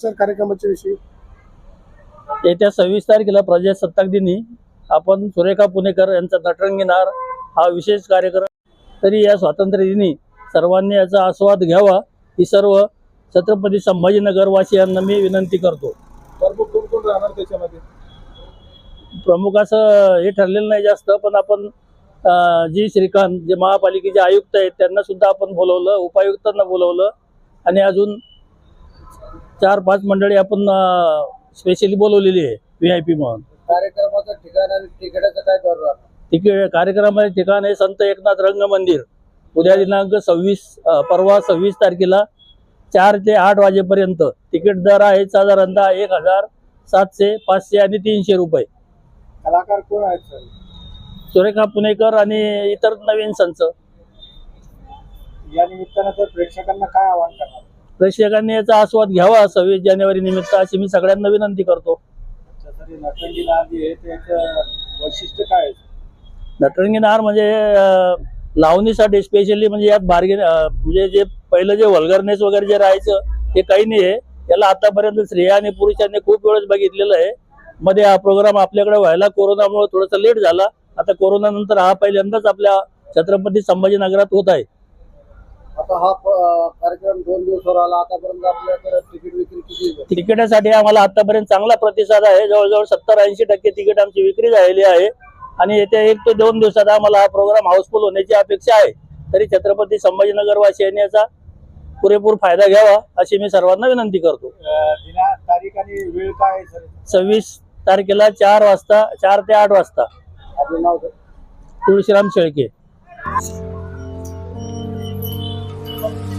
Sir कार्यक्रमाच्या विषयी? येत्या सव्वीस तारखेला प्रजासत्ताक दिनी आपण सुरेखा पुणेकर यांचा नटरंगी नार हा विशेष कार्यक्रम तरी या स्वातंत्र्य दिनी सर्वांनी याचा आस्वाद घ्यावा. ही सर्व छत्रपती संभाजीनगर वासियांना मी विनंती करतो. प्रमुख कोण कोण राहणार त्याच्यामध्ये? प्रमुख असं हे ठरलेलं नाही जास्त पण आपण जी श्रीकांत जे महापालिकेचे आयुक्त आहेत त्यांना सुद्धा आपण बोलवलं उपायुक्तांना बोलवलं. आणि अजून चार पाच मंडळी आपण स्पेशली बोलवलेली आहे व्ही आय पी म्हणून. कार्यक्रमाचं ठिकाण आणि तिकिटाचं काय दर राहणार तिकीट कार्यक्रमाचे ठिकाण आहे संत एकनाथ रंग मंदिर. उद्या दिनांक सव्वीस परवा सव्वीस तारखेला चार ते आठ वाजेपर्यंत तिकीट दर आहे साधारणतः एक हजार सातशे पाचशे आणि तीनशे रुपये. कलाकार कोण आहेत सर? सुरेखा पुणेकर आणि इतर नवीन संच या निमित्तानं तर प्रेक्षकांना काय आवाहन प्रेक्षकांनी याचा आस्वाद घ्यावा सव्वीस जानेवारी निमित्त अशी मी सगळ्यांना विनंती करतो. नटरंगी वैशिष्ट्य काय नार म्हणजे लावणीसाठी स्पेशली म्हणजे यात बार्गेन म्हणजे जे पहिलं जे वल्गरनेस वगैरे जे राहायचं हे काही नाही आहे. याला आतापर्यंत स्त्रिया आणि पुरुषांनी खूप वेळेस बघितलेलं आहे. मध्ये हा प्रोग्राम आपल्याकडे व्हायला कोरोनामुळे थोडासा लेट झाला. आता कोरोना नंतर हा पहिल्यांदाच आपल्या छत्रपती संभाजीनगरात होत आहे. आता हा कार्यक्रम दोन दिवसावर आला. आतापर्यंत आपल्याकडे तिकीट विक्री किती आहे? तिकिटासाठी आम्हाला आतापर्यंत चांगला प्रतिसाद आहे. जवळजवळ सत्तर ऐंशी टक्के तिकीट आमची विक्री झालेली आहे. आणि येत्या एक ते दोन दिवसात आम्हाला हा प्रोग्राम हाऊसफुल होण्याची अपेक्षा आहे. तरी छत्रपती संभाजीनगर वासियांनी याचा पुरेपूर फायदा घ्यावा अशी मी सर्वांना विनंती करतो. अं, दिना तारीख आणि वेळ काय आहे सर? सव्वीस तारखेला चार वाजता चार ते आठ वाजता. आपलं नाव sir? Tulshiram Shelke.